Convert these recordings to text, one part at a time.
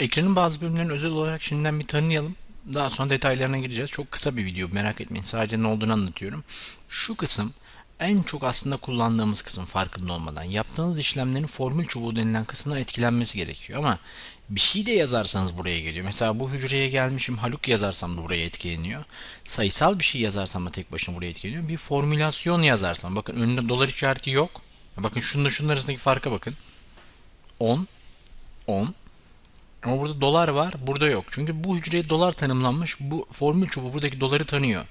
Ekranın bazı bölümlerini özel olarak şimdiden bir tanıyalım. Daha sonra detaylarına gireceğiz. Çok kısa bir video merak etmeyin. Sadece ne olduğunu anlatıyorum. Şu kısım en çok aslında kullandığımız kısım farkında olmadan. Yaptığınız işlemlerin formül çubuğu denilen kısımdan etkilenmesi gerekiyor ama bir şey de yazarsanız buraya geliyor. Mesela bu hücreye gelmişim Haluk yazarsam da buraya etkileniyor. Sayısal bir şey yazarsam da tek başına buraya etkileniyor. Bir formülasyon yazarsam bakın önünde dolar işareti yok. Bakın şununla şunun arasındaki farka bakın. 10 10 ama burada dolar var, burada yok. Çünkü bu hücreye dolar tanımlanmış. Bu formül çubuğu buradaki doları tanıyor.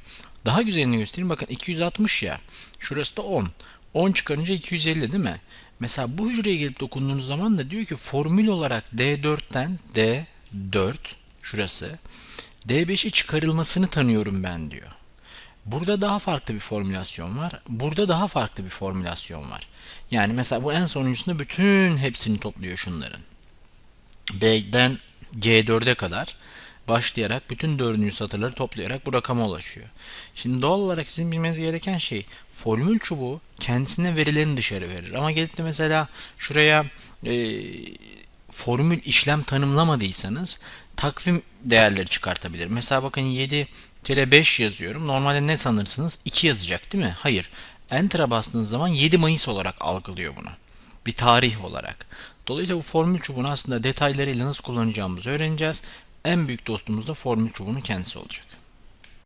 Daha güzelini göstereyim. Bakın 260 ya. Şurası da 10. 10 çıkarınca 250 değil mi? Mesela bu hücreye gelip dokunduğunuz zaman da diyor ki formül olarak D4'ten D4 şurası D5'i çıkarılmasını tanıyorum ben diyor. Burada daha farklı bir formülasyon var. Burada daha farklı bir formülasyon var. Yani mesela bu en sonuncusunda bütün hepsini topluyor şunların. B'den G4'e kadar başlayarak bütün dördüncü satırları toplayarak bu rakama ulaşıyor. Şimdi doğal olarak sizin bilmeniz gereken şey formül çubuğu kendisine verilerini dışarı verir. Ama gelip de mesela şuraya e, formül işlem tanımlamadıysanız takvim değerleri çıkartabilir. Mesela bakın 7 kere 5 yazıyorum. Normalde ne sanırsınız? 2 yazacak değil mi? Hayır. Enter'a bastığınız zaman 7 Mayıs olarak algılıyor bunu. Bir tarih olarak. Dolayısıyla bu formül çubuğunu aslında detaylarıyla nasıl kullanacağımızı öğreneceğiz. En büyük dostumuz da formül çubuğunun kendisi olacak.